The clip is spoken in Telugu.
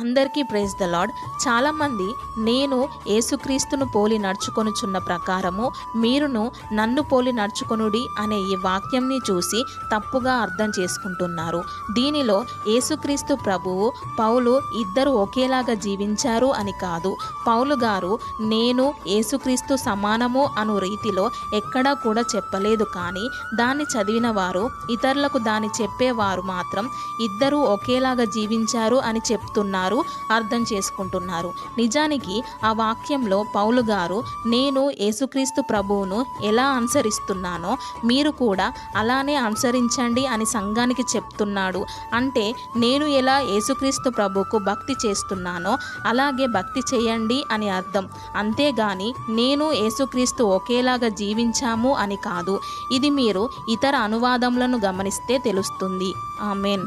అందరికీ ప్రైజ్ ద లాడ్ చాలామంది నేను యేసుక్రీస్తును పోలి నడుచుకొనుచున్న ప్రకారము మీరును నన్ను పోలి నడుచుకొనుడి అనే ఈ వాక్యంని చూసి తప్పుగా అర్థం చేసుకుంటున్నారు. దీనిలో యేసుక్రీస్తు ప్రభువు పౌలు ఇద్దరు ఒకేలాగా జీవించారు అని కాదు. పౌలు గారు నేను యేసుక్రీస్తు సమానము అను రీతిలో ఎక్కడా కూడా చెప్పలేదు కానీ దాన్ని చదివిన వారు ఇతరులకు దాన్ని చెప్పేవారు మాత్రం ఇద్దరూ ఒకేలాగా జీవించారు అని చెప్తున్నారు. అర్థం చేసుకుంటున్నారు. నిజానికి ఆ వాక్యంలో పౌలు గారు నేను యేసుక్రీస్తు ప్రభువును ఎలా అనుసరిస్తున్నానో మీరు కూడా అలానే అనుసరించండి అని సంఘానికి చెప్తున్నాడు. అంటే నేను ఎలా యేసుక్రీస్తు ప్రభువుకు భక్తి చేస్తున్నానో అలాగే భక్తి చేయండి అని అర్థం. అంతేగాని నేను యేసుక్రీస్తు ఒకేలాగా జీవించాము అని కాదు. ఇది మీరు ఇతర అనువాదములను గమనిస్తే తెలుస్తుంది. ఆమెన్.